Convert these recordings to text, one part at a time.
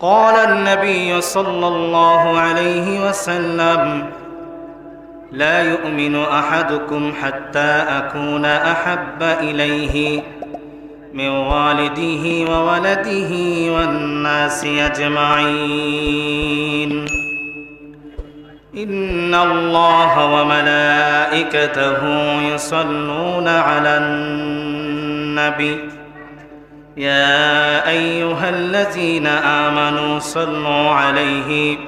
قال النبي صلى الله عليه وسلم لا يؤمن أحدكم حتى أكون أحب إليه من والده وولده والناس أجمعين. إن الله وملائكته يصلون على النبي. يا أيها الذين آمنوا صلوا عليه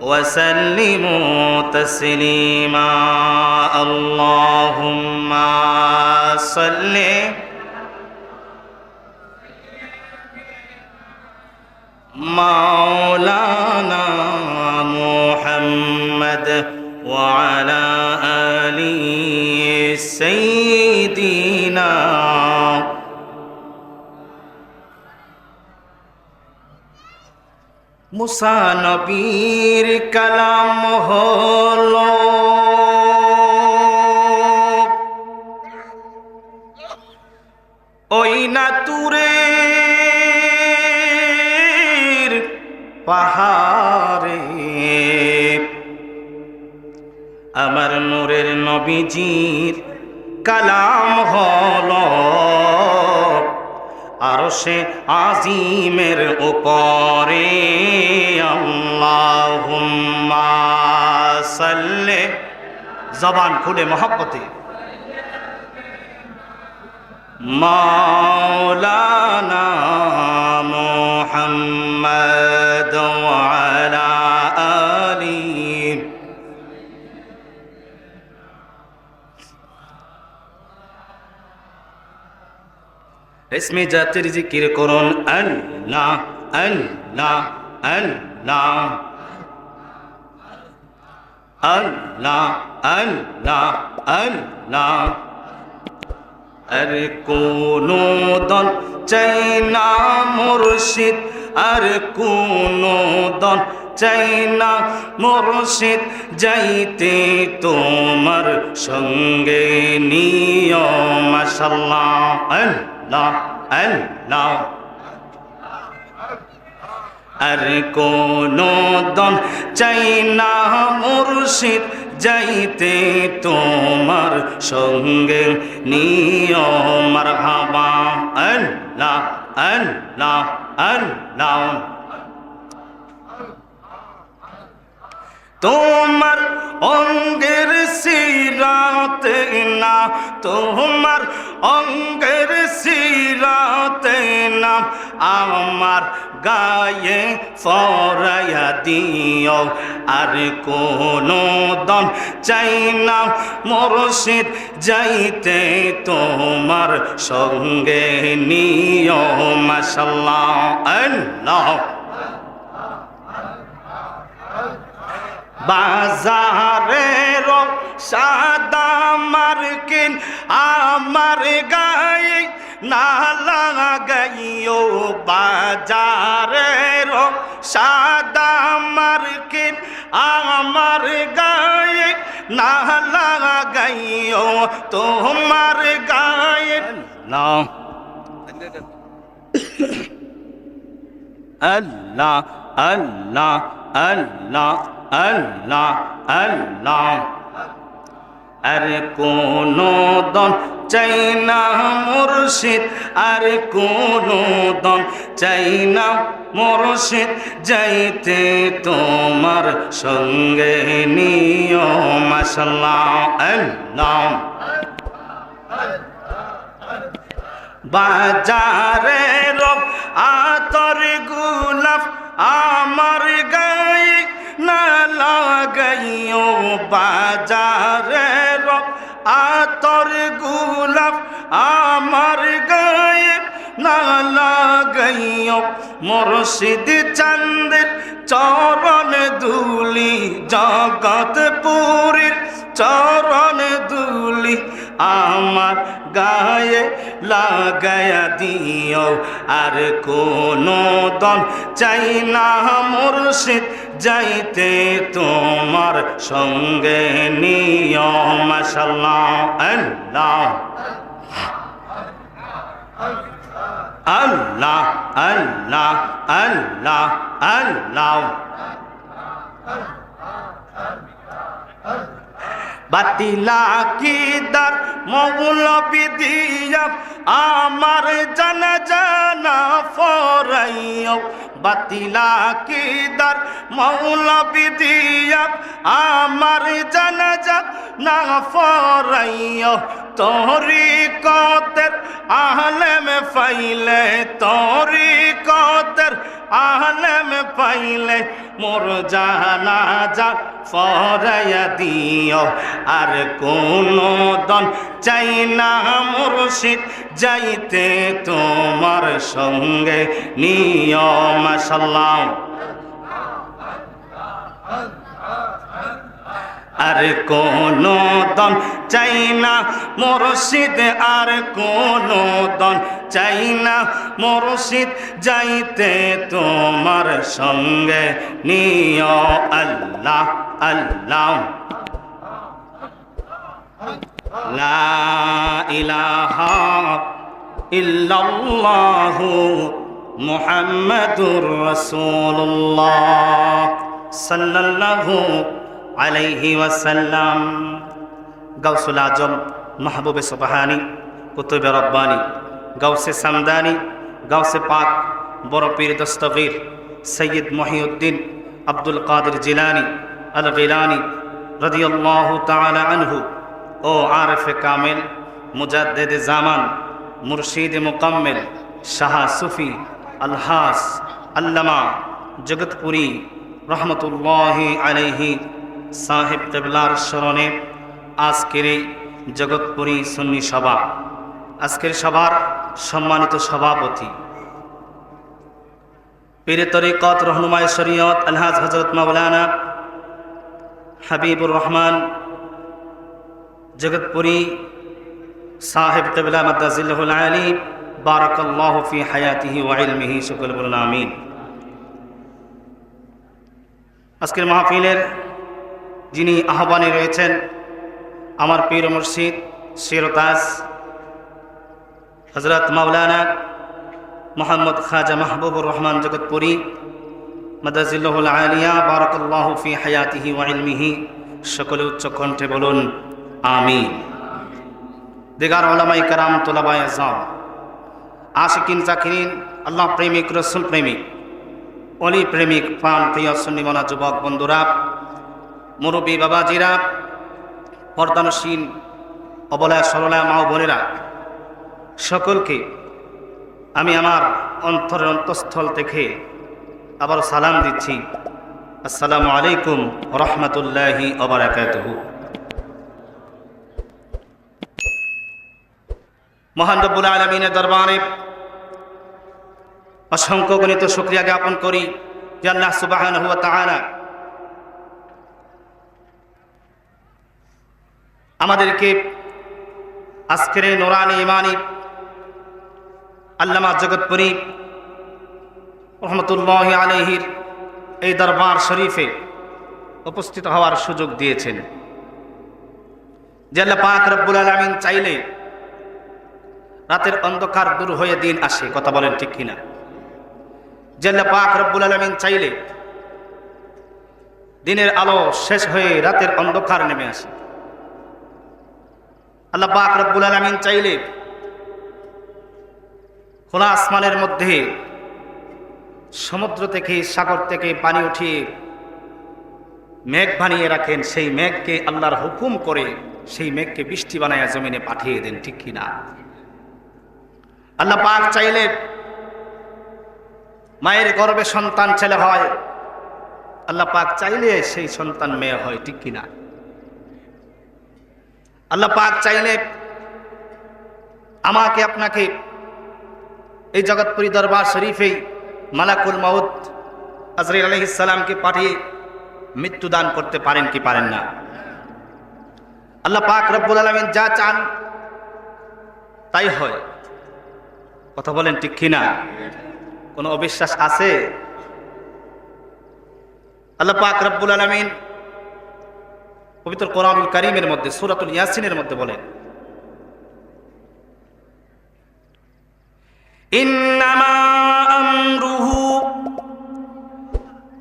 وسلموا تسليما. اللهم صل. مولانا محمد وعلى ال মুসা নবীর কালাম হল। ওই না তুরে পাহাড়ে আমার নূরের নবীজির কালাম হল। আর সে আজিমের উপরে সাল্লে। জবান খুলে মহব্বতে। মাওলানা ইসমে জাতের জিকির করুন, আল্লাহ আল্লাহ আল্লাহ। আল্লাহ আল্লাহ আল্লাহ। আর কোন দল চাই না মুর্শিদ, আর কোন দল চাই না মুর্শিদ। যাইতে তোমার সঙ্গে নিয় মশাল্লাহ আল্লাহ। আল্লাহ। আর কোন দন চাই না মুর্শিদ, যাইতে তোমার সঙ্গে নিয়মার হাবা আল্লাহ আল্লাহ আল্লাহ। তোমার অঙ্গের সিরাতে না, তোমার অঙ্গের সিরাতে না, আমার গায়ে ফরাইয়া দিও, আর কোন দন চাই না। মুর্শিদ যাইতে তোমার সঙ্গে নিয় মাসাল্লাহ আল্লাহ। বাজারের সাদা মার্কিন আমার গায়ে না লাগাইও বাজারের সাদা মার্কিন আমার গায়ে না লাগাইও তোমার গায়ে না আল্লাহ আল্লাহ আল্লাহ। আল্লাহ আল্লাহ। আর কোনো দন চাই না মুর্শিদ, আর কোনো দন চাই না মুর্শিদ। যাইতে তোমার সঙ্গে নিয় মাসাল্লাহ আল্লাহ। বাজারে রব, আতর গুলাফ আমার গায়ে না লাগাইও বাজারে রব, আতর গুলাব আমার গায়ে। না লাগাইও মুর্শিদ চন্দ্র চরণ দুলি জগৎপুরীর চরণ আমার গায়ে লাগায়া দিও। আর কোনো দম চাই না মুর্শিদ, যাইতে তোমার সঙ্গে নিয় মাসাল্লাহ আল্লাহ। আল্লাহ আল্লাহ আল্লাহ আল্লাহ। বাতিলা কিদার আমার জানা জানা ফরাইও বাতিলা কিদার মৌলবি দিয়া আমার জানা ফরাইও তোরি কতের আহলেম ফাইলে তোরি কতের আহলেম পাইলে মোর জানা যা ফরাইয়া দিও। আর কোন দন চাই না মুর্শিদ, যাইতে তোমার সঙ্গে নিয়ম সাল্লাম আর কোন দন চাই না মুর্শিদ, আর কোন দন চাই না মুর্শিদ, যাইতে তোমার সঙ্গে নিয় আল্লাহ। আল্লাহ। লা ইলাহা ইল্লাল্লাহু মুহাম্মাদুর রাসূলুল্লাহ সাল্লাল্লাহু আলাইহি ওয়াসাল্লাম। গাউসুল আজম, মাহবুবে সুবহানি, কুতুবে রব্বানি, গাউসে সামদানি, গাউসে পাক, বড় পীর দস্তগীর, সৈয়দ মহিউদ্দিন আব্দুল কাদের জিলানি আল গিলানি রদিয়াল্লাহু তাআলা আনহু। ও আরফে কামেল, মুজাদ্দেদ জামান, মুর্শিদ মুকাম্মেল, শাহ সুফি, আলহাস, আল্লামা, জগৎপুরী, রহমতুল্লাহ আলাইহি সাহেব কেবলার স্মরণে আজকের এই জগৎপুরী সুন্নি সভা। আজকের সভার সম্মানিত সভাপতি। পীরে তরিকত রহনুমায় শরীয়ত আলহাজ হজরত মাওলানা হাবিবুর রহমান, জগৎপুরী সাহেব কেবলা মাদাজিল্লাহুল আলী, বারাকাল্লাহ ফি হায়াতিহি ওয়া ইলমিহি শুকর বলুন আমিন। আজকের মাহফিলের যিনি আহ্বানে রয়েছেন, আমার পীর মুর্শিদ শিরতাজ হজরত মাওলানা মোহাম্মদ খাজা মাহবুবুর রহমান জগৎপুরী মাদাজিল্লাহুল আলিয়া, বারাকাল্লাহ ফি হায়াতিহি ওয়া ইলমিহি। সকলে উচ্চ কণ্ঠে বলুন, আমিন। দিগার ওলামাই কারাম তোলাবাই আজম আশিকিন, জাকিরিন, আল্লাহ প্রেমিক, রসুল প্রেমিক, অলি প্রেমিক, প্রাণ প্রিয়, সুন্নিমনা যুবক বন্ধুরা, মুরব্বী বাবাজিরা, পর্দানসীন, অবলায় সরলা মা বোনেরা, সকলকে আমি আমার অন্তরের অন্তঃস্থল থেকে আবার সালাম দিচ্ছি। আসসালামু আলাইকুম রহমতুল্লাহি অবরাকাতহু মহান রব্বুল আলমিনের দরবারে অসংখ্য গণিত শুক্রিয়া জ্ঞাপন করি যে আল্লাহ সুবাহান হুয়া তাহারা আমাদেরকে আজকের নোরানি ইমানি আল্লামা জগৎপুরী রহমতুল্লাহ আলহির এই দরবার শরীফে উপস্থিত হওয়ার সুযোগ দিয়েছেন। আল্লাহ পাক রব্বুল আলমিন চাইলে রাতের অন্ধকার দূর হয়ে দিন আসে, কথা বলেন ঠিক কিনা? জেল্লা পাক রব্বুল আলমিন চাইলে দিনের আলো শেষ হয়ে রাতের অন্ধকার নেমে আসে। আল্লাহ পাক রব্বুল আলমিন চাইলে খোলা আসমানের মধ্যে সমুদ্র থেকে, সাগর থেকে পানি উঠিয়ে মেঘ বানিয়ে রাখেন। সেই মেঘকে আল্লাহর হুকুম করে সেই মেঘকে বৃষ্টি বানায় জমিনে পাঠিয়ে দেন, ঠিক কিনা? আল্লাহ পাক চাইলে মায়ের গর্ভে সন্তান ছেলে হয়। আল্লাহ পাক চাইলে সেই সন্তান মেয়ে হয়, ঠিক কিনা? আল্লাহ পাক চাইলে আমাকে, আপনাকে এই জগৎপুরী দরবার শরীফেই মালাকুল মাউদ আজরি আলহিসাল্লামকে পাঠিয়ে মৃত্যুদান করতে পারেন কি পারেন না? আল্লাহ পাক রব্বুল আলমিন যা চান তাই হয়। কথা বলেন ঠিক কিনা? কোনো অবিশ্বাস আছে? আল্লাহ পাক রব্বুল আলমিন পবিত্র কোরআনুল করিমের মধ্যে, সুরাতুল ইয়াসিনের মধ্যে বলেন, ইন্নামা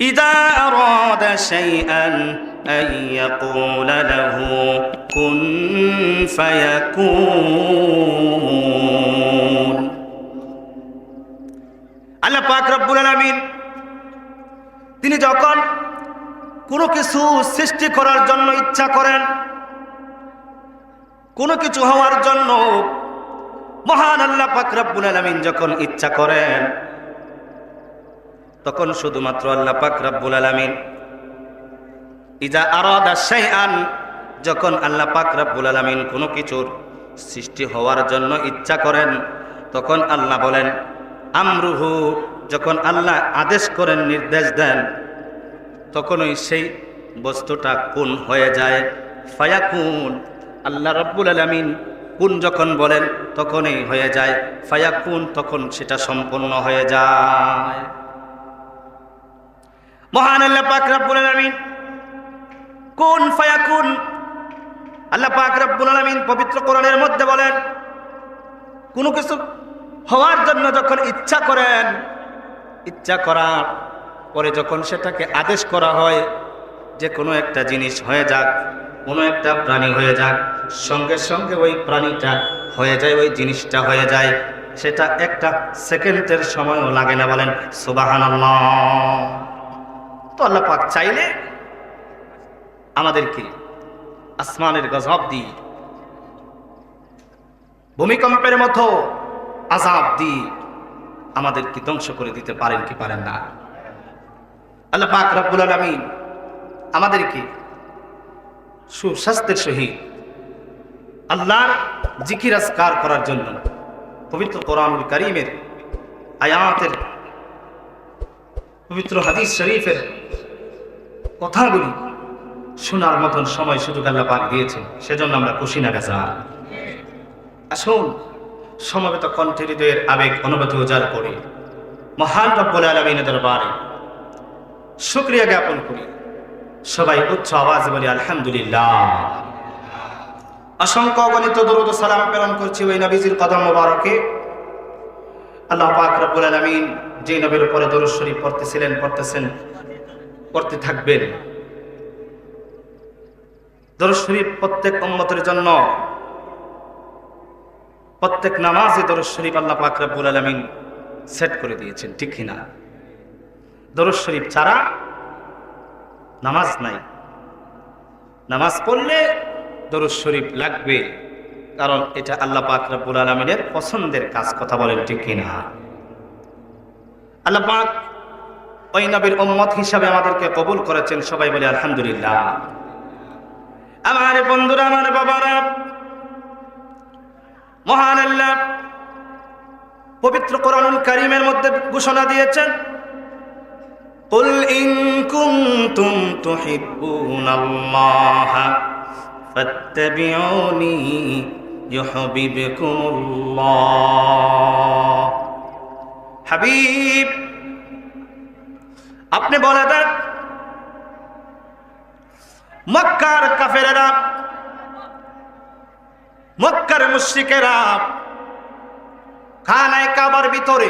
ইদা আরাদা শাইআন আন ইয়াকুলা লাহু কুন ফায়াকুন আল্লাহ পাক রব্বুল আলামিন, তিনি যখন কোনো কিছু সৃষ্টি করার জন্য ইচ্ছা করেন, কোনো কিছু হওয়ার জন্য মহান আল্লাহ পাক রব্বুল আলামিন যখন ইচ্ছা করেন তখন শুধুমাত্র আল্লাহ পাক রব্বুল আলামিন। ইজা আরাদা শাইআন, যখন আল্লাহ পাক রব্বুল আলামিন কোনো কিছুর সৃষ্টি হওয়ার জন্য ইচ্ছা করেন, তখন আল্লাহ বলেন, আমরুহু যখন আল্লাহ আদেশ করেন, নির্দেশ দেন, তখনই সেই বস্তুটা কোন হয়ে যায়? ফায়াকুন, আল্লাহ রব্বুল আলমিন কোন যখন বলেন, তখনই হয়ে যায়। ফায়াকুন, তখন সেটা সম্পন্ন হয়ে যায়। মহান আল্লাহ পাক রব্বুল আলমিন। কোন ফায়াকুন? আল্লাহ পাক রব্বুল আলমিন পবিত্র কোরআনের মধ্যে বলেন, কোনো কিছু হওয়ার জন্য যখন ইচ্ছা করেন, ইচ্ছা করার পরে যখন সেটাকে আদেশ করা হয়, যে কোনো একটা জিনিস হয়ে যাক, কোনো একটা প্রাণী হয়ে যাক, সঙ্গে সঙ্গে ওই প্রাণীটা হয়ে যায়, ওই জিনিসটা হয়ে যায়, সেটা একটা সেকেন্ডের সময়ও লাগে না বলেন সুবাহান তো আল্লাহ পাক চাইলে আমাদেরকে আসমানের গজব দিয়ে, ভূমিকম্পের মতো আজাব দিয়ে আমাদেরকে ধ্বংস করে দিতে পারেন কি পারেন না? আল্লাহ পাক রব্বুল আলমিন আমাদেরকে সুস্বাস্থ্যের সহিত আল্লাহর জিকির আজকার করার জন্য পবিত্র কোরআনুল করিমের আয়াতের পবিত্র হাদিস শরীফের কথাগুলি শোনার মতন সময় সুযোগ আল্লাহ পাক দিয়েছে সেজন্য আমরা খুশি না গেছা আসুন, সমবেত কণ্ঠে হৃদয়ের আবেগ অনুভূতি উজাড় করি মহান রব্বুল আলমিনের দরবারে শুক্রিয়া জ্ঞাপন করি। সবাই উচ্চ আওয়াজ বলি, আলহামদুলিল্লাহ। অসংখ্য অগণিত দরুদ সালাম প্রেরণ করছি ওই নবীজির কদম মোবারকে। আল্লাহ পাক রব্বুল আলামিন যে নবীর উপরে দরুদ শরীফ পড়তেছিলেন, পড়তেছেন, পড়তে থাকবেন। দরুদ শরীফ প্রত্যেক উম্মতের জন্য, প্রত্যেক নামাজে দরুদ শরীফ আল্লাহ পাক রব্বুল আলামিন সেট করে দিয়েছেন, ঠিক কিনা দরুদ শরীফ ছাড়া নামাজ নাই। নামাজ পড়লে দরুদ শরীফ লাগবে, কারণ এটা আল্লাহ পাক রব্বুল আলমিনের পছন্দের কাজ, কথা বলেন ঠিক কিনা আল্লাহ পাক ওই নবীর উম্মত হিসাবে আমাদেরকে কবুল করেছেন সবাই বলে আলহামদুলিল্লাহ আমার বন্ধুরা আমার বাবারা মহান আল্লাহ পবিত্র কোরআনুল কারিমের মধ্যে ঘোষণা দিয়েছেন قل إن كنتم تحبون الله فاتبعوني يحببكم الله হাবিব, আপনি বলে দেন, মক্কার কাফেরেরা, মক্কার মুশ্রিকেরা খানায় কাবার ভিতরে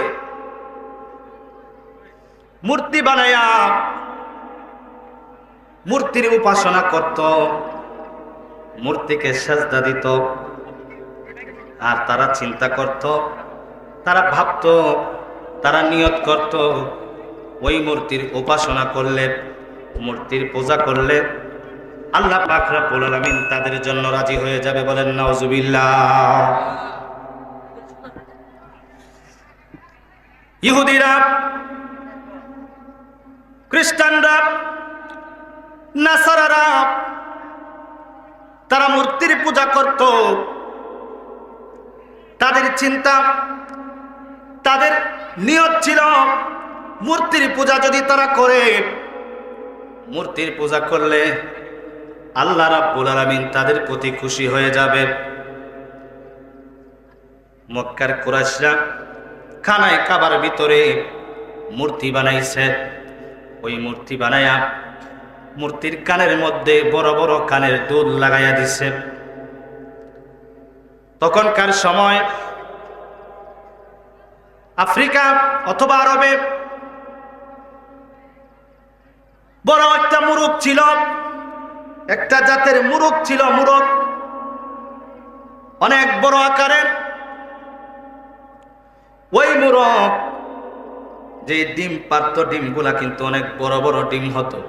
মূর্তি বানায়া মূর্তির উপাসনা করত, মূর্তিকে সাজদা দিত, আর তারা চিন্তা করত, তারা ভাবত তারা নিয়ত করত, ওই মূর্তির উপাসনা করলে, মূর্তির পূজা করলে আল্লাহ পাক রব্বুল আলামিন তাদের জন্য রাজি হয়ে যাবে বলেন, নাউজুবিল্লাহ। ইহুদিরা, খ্রিস্টানরা, নাসারারা, তারা মূর্তির পূজা করত। তাদের চিন্তা তাদের নিয়ত ছিল, মূর্তির পূজা যদি তারা করে, মূর্তির পূজা করলে আল্লাহ রাব্বুল আলামিন তাদের প্রতি খুশি হয়ে যাবে। মক্কার কুরাইশরা খানায় কাবার ভিতরে মূর্তি বানাইছে। ওই মূর্তি বানায়া মূর্তির কানের মধ্যে বড় বড় কানের দুধ লাগাইয়া দিছে। তখনকার সময় আফ্রিকা অথবা আরবে। বড় একটা মুরুখ ছিল, একটা জাতের মুরুখ ছিল মুরগ অনেক বড় আকারের। ওই মুরগ যে ডিম পারত ডিমগুলা কিন্তু অনেক বড় বড় ডিম হতো।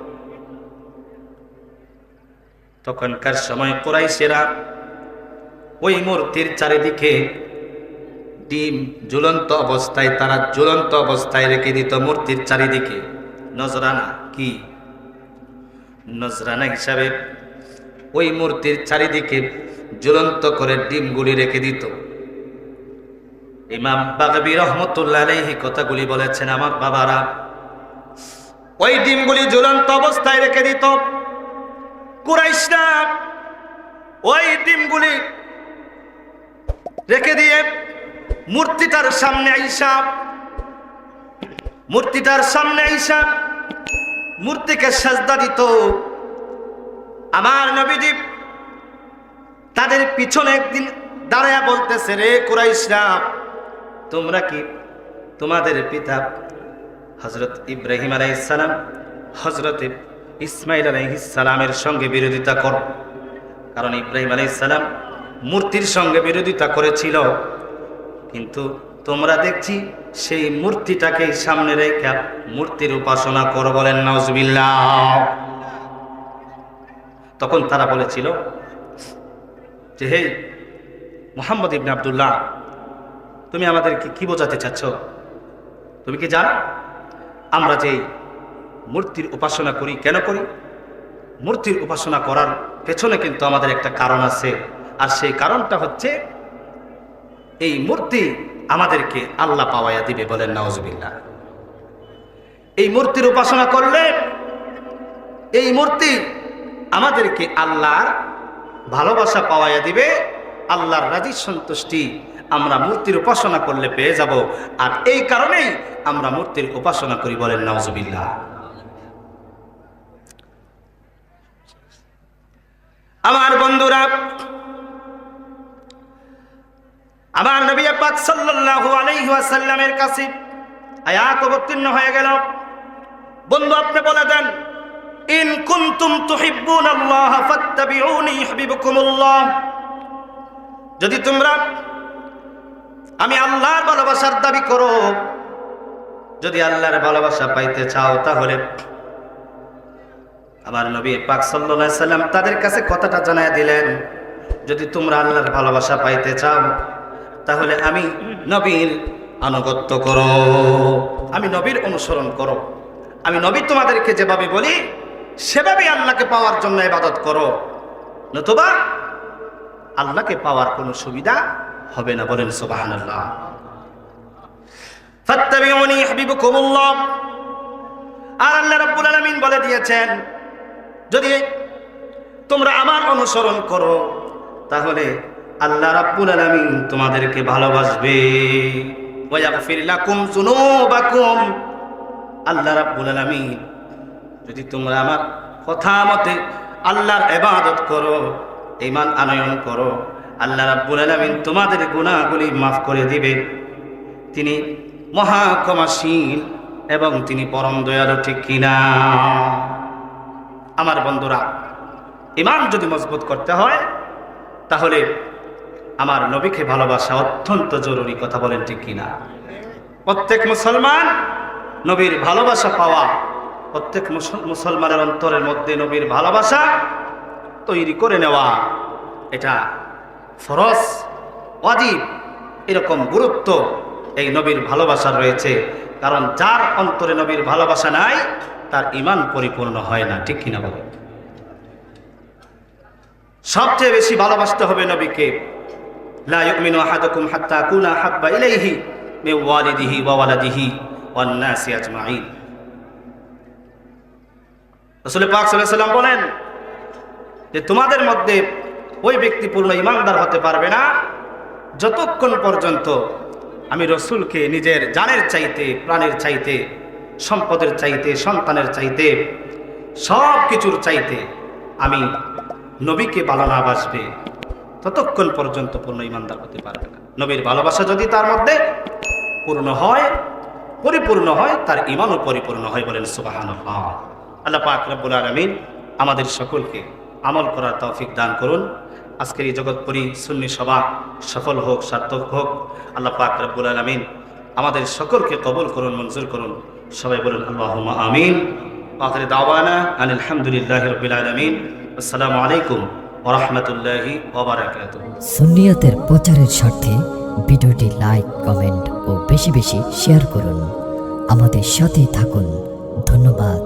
তখনকার সময় কোরাইশেরা ওই মূর্তির চারিদিকে ডিম ঝুলন্ত অবস্থায়, তারা ঝুলন্ত অবস্থায় রেখে দিত মূর্তির চারিদিকে। নজরানা কি? নজরানা হিসাবে ওই মূর্তির চারিদিকে ঝুলন্ত করে ডিমগুলি রেখে দিত। ইমাম বাগবি রহমতুল্লাহ কথাগুলি বলেছেন, আমার বাবারা, ওই ডিমগুলি ঝুলন্ত অবস্থায় রেখে দিত। কুরাইশরা ওই ডিমগুলি রেখে দিয়ে মূর্তিটার সামনে আইসা। মূর্তিটার সামনে আইসা। মূর্তিকে সাজদা দিত। আমার নবীজি তাদের পিছনে একদিন দাঁড়ায়া বলতেছে, রে কুরাইশরা, তোমরা কি তোমাদের পিতা হজরত ইব্রাহিম আলাইসালাম হজরত ইসমাইল আলাইসালামের সঙ্গে বিরোধিতা করো? কারণ ইব্রাহিম আলাইসালাম মূর্তির সঙ্গে বিরোধিতা করেছিল। কিন্তু তোমরা দেখছি সেই মূর্তিটাকে সামনে রেখে মূর্তির উপাসনা করো বলেন নজবিল্লাহ তখন তারা বলেছিল যে, হে মোহাম্মদ ইবনে আবদুল্লাহ, তুমি আমাদেরকে কি বোঝাতে চাচ্ছ? তুমি কি জানো? আমরা যে মূর্তির উপাসনা করি, কেন করি? মূর্তির উপাসনা করার পেছনে কিন্তু আমাদের একটা কারণ আছে। আর সেই কারণটা হচ্ছে এই মূর্তি আমাদেরকে আল্লাহ পাওয়াইয়া দিবে বলেন নওয়াজবিল্লা এই মূর্তির উপাসনা করলে এই মূর্তি আমাদেরকে আল্লাহর ভালোবাসা পাওয়াইয়া দিবে, আল্লাহর রাজি সন্তুষ্টি আমরা মূর্তির উপাসনা করলে পেয়ে যাব। আর এই কারণেই আমরা মূর্তির উপাসনা করি বলেন নওয়াজবিল্লা আমার বন্ধুরা আমার নবী পাক সাল্লাল্লাহু আলাইহি ওয়াসাল্লামের কাছে আয়াত অবতীর্ণ হয়ে গেল। বন্ধু, আপনি বলে দেন, ইন কুনতুম তুহিব্বুন আল্লাহ ফাত্তাবিউনি যদি তোমরা আমি আল্লাহর ভালোবাসার দাবি করো, যদি আল্লাহর ভালোবাসা পাইতে চাও, তাহলে আমার নবী পাক সাল্লাল্লাহু আলাইহি সাল্লাম তাদের কাছে কথাটা জানায় দিলেন, যদি তোমরা আল্লাহর ভালোবাসা পাইতে চাও তাহলে আমি নবীর আনুগত্য করো। আমি নবীর অনুসরণ করো। আমি নবী তোমাদেরকে যেভাবে বলি সেভাবে আল্লাহকে পাওয়ার জন্য ইবাদত করো। নতুবা আল্লাহকে পাওয়ার কোনো সুবিধা হবে না বলেন ইউহিব্বুকুমুল্লাহ আর আল্লাহ বলে দিয়েছেন, যদি তোমরা আমার অনুসরণ করো, তাহলে আল্লাহ রাব্বুল আলামিন তোমাদেরকে ভালোবাসবে। ওয়া ইয়াগফির লাকুম যুনুবাকুম। আল্লাহ রাব্বুল আলামিন, যদি তোমরা আমার কথা মতে আল্লাহর ইবাদত করো, ঈমান আনয়ন করো, আল্লাহ রাব্বুল আলামিন তোমাদের গুনাহগুলি মাফ করে দিবে। তিনি মহা ক্ষমাশীল এবং তিনি পরম দয়ালু, ঠিক কিনা? আমার বন্ধুরা ইমান যদি মজবুত করতে হয়, তাহলে আমার নবীকে ভালোবাসা অত্যন্ত জরুরি কথা বলেন ঠিক কিনা? প্রত্যেক মুসলমান নবীর ভালোবাসা পাওয়া, প্রত্যেক মুসলমানের অন্তরের মধ্যে নবীর ভালোবাসা তৈরি করে নেওয়া, এটা ফরজ, ওয়াজিব, এরকম গুরুত্ব এই নবীর ভালোবাসা রয়েছে। কারণ যার অন্তরে নবীর ভালোবাসা নাই, তার ইমান পরিপূর্ণ হয় না, ঠিক কিনা বলে সবচেয়ে বেশি ভালোবাসতে হবে নবীকে। হাত্তা সাল্লাম বলেন যে তোমাদের মধ্যে ওই ব্যক্তি পূর্ণ ইমানদার হতে পারবে না। যতক্ষণ পর্যন্ত আমি রসুলকে নিজের জানের চাইতে, প্রাণের চাইতে, সম্পদের চাইতে, সন্তানের চাইতে সব কিছুর চাইতে আমি নবীকে ভালো বাসবে ততক্ষণ পর্যন্ত পূর্ণ ইমানদার হতে পারবে না। নবীর ভালোবাসা যদি তার মধ্যে পূর্ণ হয়, পরিপূর্ণ হয়, তার ইমানও পরিপূর্ণ হয় বলেন সুবাহান আল্লাহ পাক রব্বুল আলমিন আমাদের সকলকে আমল করার তৌফিক দান করুন। আজকের এই জগৎপুরী সুন্নি সভা সফল হোক, সার্থক হোক, আল্লাহ পাক রব্বুল আলমিন আমাদের সকলকে কবল করুন, মঞ্জুর করুন। সবাই বলুন আল্লাহ আমিন। আখরি দাওয়ানা আনিল হামদুলিল্লাহ রবিল আলমিন। আসসালামু আলাইকুম। ওরহমতুল্লাহি সুনিয়তের প্রচারের স্বার্থে ভিডিওটি লাইক, কমেন্ট ও বেশি বেশি শেয়ার করুন। আমাদের সাথেই থাকুন। ধন্যবাদ।